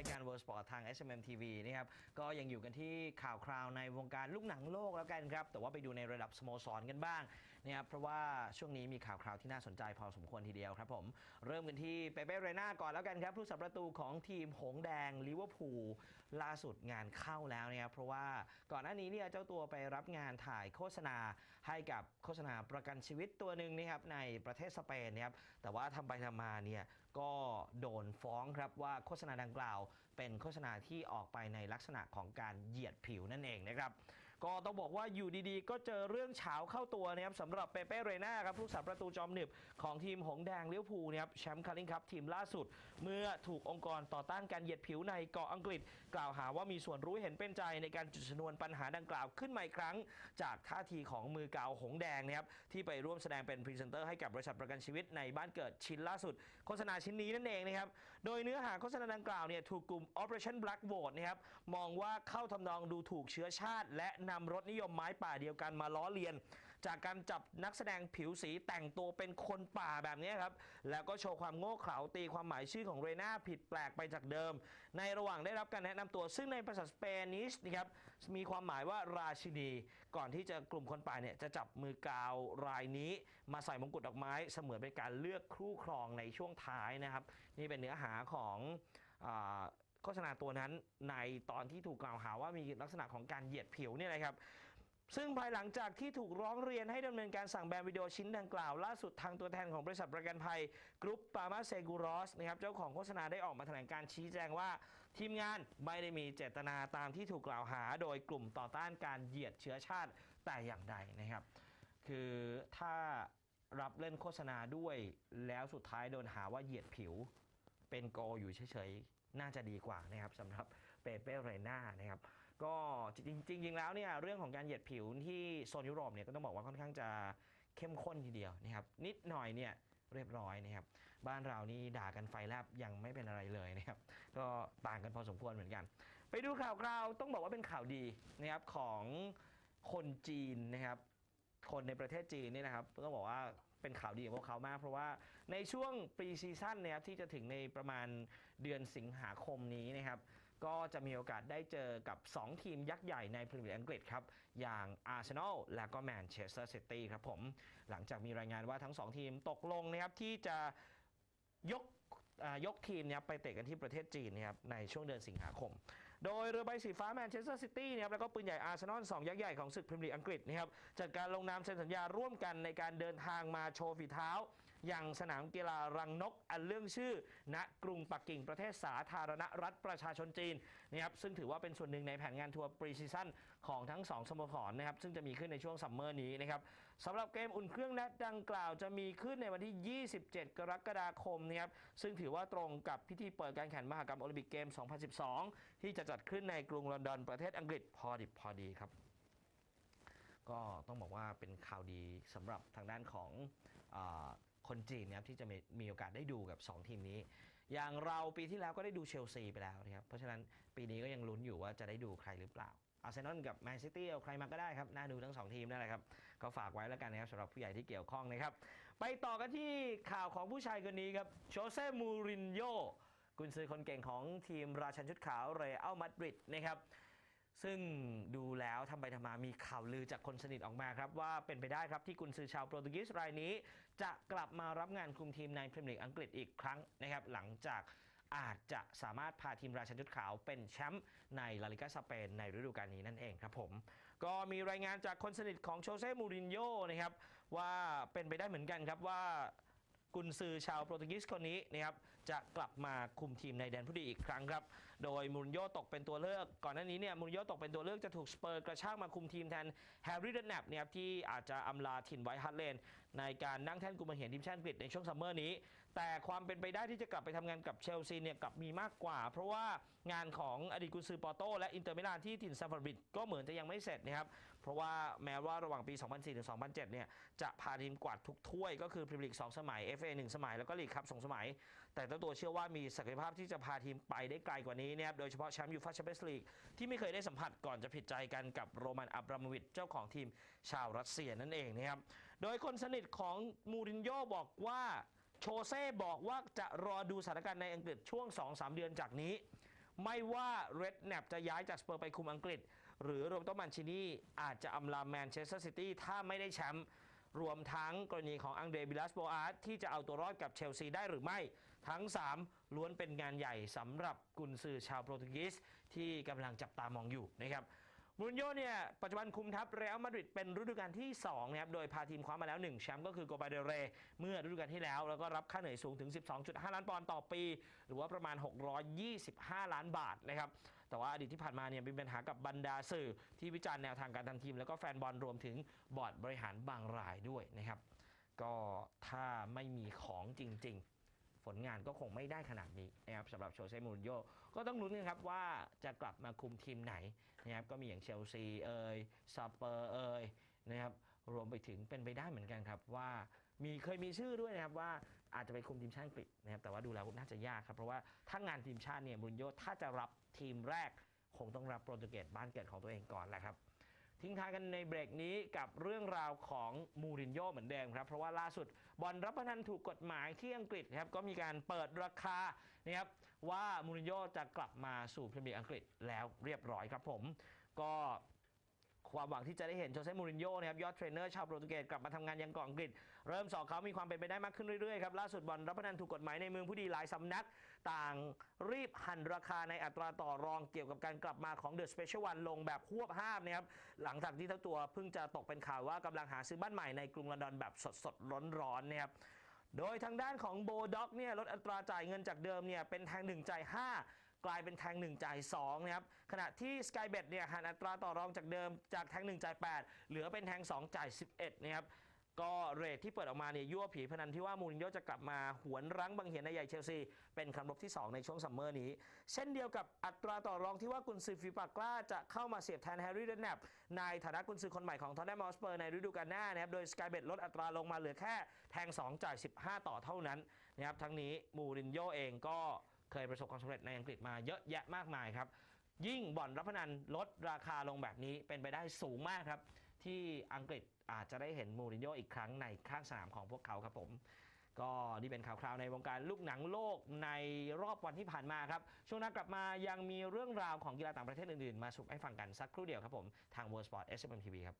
ายการ World Sport ทาง SMM TV นะครับก็ยังอยู่กันที่ข่าวคราวในวงการลูกหนังโลกแล้วกันครับ แต่ว่าไปดูในระดับสโมสรกันบ้างนะครับเพราะว่าช่วงนี้มีข่าวคราวที่น่าสนใจพอสมควรทีเดียวครับผม เริ่มกันที่เปเป้เรน่าก่อนแล้วกันครับผู้สับประตูของทีมหงแดงลิเวอร์พูลล่าสุดงานเข้าแล้วนะครับเพราะว่าก่อนหน้านี้เนี่ยเจ้าตัวไปรับงานถ่ายโฆษณาให้กับโฆษณาประกันชีวิตตัวหนึ่งนะครับในประเทศสเปนนะครับแต่ว่าทำไปทำมาเนี่ยก็โดนฟ้องครับว่าโฆษณาดังกล่าว เป็นโฆษณาที่ออกไปในลักษณะของการเหยียดผิวนั่นเองนะครับ ก็ต้องบอกว่าอยู่ดีๆ ก็เจอเรื่องเฉาเข้าตัวนะครับสำหรับเปเป้เรน่าครับผู้สับประตูจอมหนึบของทีมหงแดงเลิเวอร์พูนะครับแชมป์คาริงครับทีมล่าสุด เมื่อถูกองค์กรต่อต้านการเหยียดผิวในเกาะอังกฤษ กล่าวหาว่ามีส่วนรู้เห็นเป็นใจในการจุดชนวนปัญหาดังกล่าวขึ้นมาอีกครั้ง จากท่าทีของมือเกาหงแดงนะครับที่ไปร่วมแสดงเป็นพรีเซนเตอร์ให้กับบริษัทประกันชีวิตในบ้านเกิดชิ้นล่าสุด โฆษณาชิ้นนี้นั่นเองนะครับโดยเนื้อหาโฆษณาดังกล่าวเนี่ยถูกกลุ่ม Operation Black Vote นะครับมองว่าเข้าทำนองดูถูกเชื้อชาติและนำรสนิยมไม้ป่าเดียวกันมาล้อเลียน จากการจับนักแสดงผิวสีแต่งตัวเป็นคนป่าแบบนี้ครับ แล้วก็โชว์ความโง่เขลาตีความหมายชื่อของเรน่าผิดแปลกไปจากเดิม ในระหว่างได้รับการแนะนำตัวซึ่งในภาษาสเปนิชนะครับมีความหมายว่าราชินี ก่อนที่จะกลุ่มคนป่าเนี่ยจะจับมือกาวรายนี้มาใส่มงกุฎดอกไม้เสมือนเป็นการเลือกคู่ครองในช่วงท้ายนะครับ นี่เป็นเนื้อหาของ โฆษณาตัวนั้นในตอนที่ถูกกล่าวหาว่ามีลักษณะของการเหยียดผิวเนี่ยนะครับซึ่งภายหลังจากที่ถูกร้องเรียนให้ดำเนินการสั่งแบนวิดีโอชิ้นดังกล่าว ล่าสุดทางตัวแทนของบริษัทประกันภัย กรุ๊ปปามาเซกูรอสนะครับเจ้าของโฆษณาได้ออกมาแถลงการชี้แจงว่า ทีมงานไม่ได้มีเจตนาตามที่ถูกกล่าวหา โดยกลุ่มต่อต้านการเหยียดเชื้อชาติแต่อย่างใดนะครับ คือถ้ารับเล่นโฆษณาด้วยแล้วสุดท้ายโดนหาว่าเหยียดผิวเป็นโกอยู่เฉย น่าจะดีกว่านะครับสำหรับเปเป้เรน่านะครับก็จริงๆจริงๆแล้วเนี่ยเรื่องของการเหยียดผิวที่โซนยุโรปเนี่ยก็ต้องบอกว่าค่อนข้างจะเข้มข้นทีเดียวนะครับนิดหน่อยเนี่ยเรียบร้อยนะครับบ้านเรานี่ด่ากันไฟแลบยังไม่เป็นอะไรเลยนะครับก็ต่างกันพอสมควรเหมือนกัน ไปดูข่าวคราวต้องบอกว่าเป็นข่าวดีนะครับของคนจีนนะครับคนในประเทศจีนนี่นะครับต้องบอกว่า เป็นข่าวดีของพวกเขามาก เพราะว่าในช่วงปรีซีซั่นนะครับที่จะถึงในประมาณเดือนสิงหาคมนี้นะครับก็จะมีโอกาสได้เจอกับ 2 ทีมยักษ์ใหญ่ในพรีเมียร์อังกฤษครับ อย่างอาร์เซนอลและก็แมนเชสเตอร์ซิตี้ครับผม หลังจากมีรายงานว่าทั้ง 2 ทีมตกลงนะครับที่จะยกยกทีมเนี่ยไปเตะกันที่ประเทศจีนนะครับในช่วงเดือนสิงหาคม โดยเรือใบสีฟ้าแมนเชสเตอร์ซิตี้นะครับแล้วก็ปืนใหญ่อาร์เซนอลสองยักษ์ใหญ่ของศึกพรีเมียร์ลีกอังกฤษนะครับจัดการลงนามเซ็นสัญญาร่วมกันในการเดินทางมาโชว์ฝีเท้า อย่างสนามกีฬารังนกอันเรื่องชื่อณกรุงปักกิ่งประเทศสาธารณรัฐประชาชนจีนนะครับซึ่งถือว่าเป็นส่วนหนึ่งในแผนงานทัวร์ปรีซีซั่นของทั้งสองสโมสรนะครับซึ่งจะมีขึ้นในช่วงซัมเมอร์นี้นะครับสำหรับเกมอุ่นเครื่องนัดดังกล่าวจะมีขึ้นในวันที่ 27 กรกฎาคมนะครับซึ่งถือว่าตรงกับพิธีเปิดการแข่งมหกรรมโอลิมปิกเกม 2012 ที่จะจัดขึ้นในกรุงลอนดอนประเทศอังกฤษพอดิบพอดีครับก็ต้องบอกว่าเป็นข่าวดีสำหรับทางด้านของอ คนจีนนะครับที่จะมีมีโอกาสได้ดูกับ 2 ทีมนี้ อย่างเราปีที่แล้วก็ได้ดูเชลซีไปแล้วนะครับเพราะฉะนั้นปีนี้ก็ยังลุ้นอยู่ว่าจะได้ดูใครหรือเปล่าอาร์เซนอลกับแมนซิตี้เอาใครมาก็ได้ครับ น่าดูทั้ง 2 ทีมนั่นแหละครับ ก็ฝากไว้แล้วกันนะครับสำหรับผู้ใหญ่ที่เกี่ยวข้องนะครับ ไปต่อกันที่ข่าวของผู้ชายคนนี้ครับโชเซ่มูรินโญ่กุนซือคนเก่งของทีมราชันชุดขาวเรอัลมาดริดนะครับ ซึ่งดูแล้วทำไปทำมามีข่าวลือจากคนสนิทออกมาครับว่าเป็นไปได้ครับที่กุนซือชาวโปรตุเกสรายนี้ จะกลับมารับงานคุมทีมในพรีเมียร์ลีกอังกฤษอีกครั้งนะครับหลังจากอาจจะสามารถพาทีมราชันชุดขาวเป็นแชมป์ในลาลิกาสเปนในฤดูกาลนี้นั่นเองครับผม ก็มีรายงานจากคนสนิทของโชเซ่มูรินโญ่นะครับว่าเป็นไปได้เหมือนกันครับว่ากุนซือชาวโปรตุเกสคนนี้นะครับ จะกลับมาคุมทีมในแดนผู้ดีอีกครั้งครับ โดยมูรินโญ่ตกเป็นตัวเลือก ก่อนหน้านี้เนี่ยมูรินโญ่ตกเป็นตัวเลือกจะถูกสเปอร์กระชากมาคุมทีมแทนแฮร์รี่เดนแนปเนี่ยครับที่อาจจะอำลาถิ่นไวท์ฮัตเลนในการนั่งแท่นกุมเหียนทีมชาติอังกฤษในช่วงซัมเมอร์นี้ แต่ความเป็นไปได้ที่จะกลับไปทำงานกับเชลซีเนี่ยกลับมีมากกว่า เพราะว่างานของอดีตกุนซือปอร์โตและอินเตอร์มิลานที่ถิ่นซานฟรานบริดก็เหมือนจะยังไม่เสร็จนะครับเพราะว่าแม้ว่าระหว่างปี 2004ถึง2007เนี่ยจะพาทีมกวาดทุกถ้วยก็คือพรีเมียร์ลีก2สมัย FA 1 สมัยแล้วก็ลีกคัพ2สมัย แต่เจ้าตัวเชื่อว่ามีศักยภาพที่จะพาทีมไปได้ไกลกว่านี้นะครับโดยเฉพาะแชมป์ยูฟ่าแชมเปี้ยนส์ลีกที่ไม่เคยได้สัมผัสก่อนจะผิดใจกันกับโรมันอับราโมวิชเจ้าของทีมชาวรัสเซียนั่นเองนะครับโดยคนสนิทของมูรินโญ่บอกว่าโชเซ่บอกว่าจะรอดูสถานการณ์ในอังกฤษช่วง 2-3 เดือนจากนี้ ไม่ว่าเรดแนบจะย้ายจากสเปอร์ไปคุมอังกฤษ หรือโรเบโตมันชินีอาจจะอำลาแมนเชสเตอร์ซิตี้ถ้าไม่ได้แชมป์ รวมทั้งกรณีของอังเดรบิลัสโบอาร์ตที่จะเอาตัวรอดกับเชลซีได้หรือไม่ ทั้ง 3 ล้วนเป็นงานใหญ่สำหรับกุนซือชาวโปรตุเกสที่กำลังจับตามองอยู่นะครับ มูรินโญ่เนี่ยปัจจุบันคุมทัพเรอัลมาดริดเป็นฤดูกาลที่2นะครับโดยพาทีมคว้ามาแล้ว 1 แชมป์ก็คือโกบาเดเร เมื่อฤดูกาลที่แล้ว แล้วก็รับค่าเหนื่อยสูงถึง 12.5 ล้านปอนด์ต่อปี หรือว่าประมาณ 625 ล้านบาทนะครับแต่ว่าอดีตที่ผ่านมาเนี่ยมีปัญหากับบรรดาสื่อที่วิจารณ์แนวทางการทำทีม แล้วก็แฟนบอลรวมถึงบอร์ดบริหารบางรายด้วยนะครับก็ถ้าไม่มีของจริง ๆ ผลงานก็คงไม่ได้ขนาดนี้นะครับสำหรับโชเซ่มูรินโญ่ก็ต้องลุ้นกันครับว่าจะกลับมาคุมทีมไหนนะครับก็มีอย่างเชลซีเอ่ยสเปอร์เอ่ยนะครับรวมไปถึงเป็นไปได้เหมือนกันครับว่ามีเคยมีชื่อด้วยนะครับว่าอาจจะไปคุมทีมชาติอังกฤษนะครับแต่ว่าดูแล้วน่าจะยากครับเพราะว่าถ้างานทีมชาติเนี่ยมูรินโญ่ถ้าจะรับทีมแรกคงต้องรับโปรตุเกสบ้านเกิดของตัวเองก่อนแหละครับ ทิ้งท้ายกันในเบรกนี้กับเรื่องราวของมูรินโญ่เหมือนเดิมครับ เพราะว่าล่าสุดบอลรับพนันถูกกฎหมายที่อังกฤษครับก็มีการเปิดราคานะครับว่ามูรินโญ่จะกลับมาสู่พรีเมียร์อังกฤษแล้วเรียบร้อยครับผม ก็ ความหวังที่จะได้เห็นโจเซ่มูรินโญ่นะครับยอดเทรนเนอร์ชาวโปรตุเกสกลับมาทำงานยังเกาะอังกฤษ เริ่มสอบเขามีความเป็นไปได้มากขึ้นเรื่อยๆครับล่าสุดบอลรับพนันถูกกฎหมายในเมืองผู้ดีหลายสำนัก ต่างรีบหันราคาในอัตราต่อรองเกี่ยวกับการกลับมาของเดอะสเปเชียลวันลงแบบควบห้ามนะครับหลังจากที่เจ้าตัวเพิ่งจะตกเป็นข่าวว่ากำลังหาซื้อบ้านใหม่ในกรุงลอนดอนแบบสดๆร้อนๆนะครับโดยทางด้านของโบด็อกเนี่ยลดอัตราจ่ายเงินจากเดิมเนี่ยเป็นแทง1จ่าย5 กลายเป็นแทง 1 จ่าย2นะครับขณะที่ Skybet เนี่ยหันอัตราต่อรองจากเดิมจากแทง 1 จ่าย 8 เหลือเป็นแทง 2 จ่าย 11นะครับก็เรทที่เปิดออกมาเนี่ยยั่วผีพนันที่ว่ามูรินโญ่จะกลับมาหวนรั้งบังเหียนในใหญ่เชลซี เป็นคำรบที่ 2 ในช่วงซัมเมอร์นี้ เช่นเดียวกับอัตราต่อรองที่ว่ากุนซือฟีปากล้าจะเข้ามาเสียบแทนแฮร์รี่เดนแนบในฐานะกุนซือคนใหม่ของทอนแนมอสเปอร์ในฤดูกาลหน้านะครับโดย Skybet ลดอัตราลงมาเหลือแค่แทง 2 จ่าย 15 ต่อเท่านั้นนะครับทั้งนี้มูรินโญ่เองก็ เคยประสบความสำเร็จในอังกฤษมาเยอะแยะมากมายครับ ยิ่งบ่อนรับพนันลดราคาลงแบบนี้เป็นไปได้สูงมากครับ ที่อังกฤษอาจจะได้เห็นมูรินโญ่อีกครั้งในข้างสนามของพวกเขาครับผมก็นี่เป็นข่าวคราวในวงการลูกหนังโลกในรอบวันที่ผ่านมาครับ ช่วงหน้ากลับมายังมีเรื่องราวของกีฬาต่างประเทศอื่น ๆ มาสรุปให้ฟังกันสักครู่เดียวครับผม ทาง World Sport SMM TV ครับ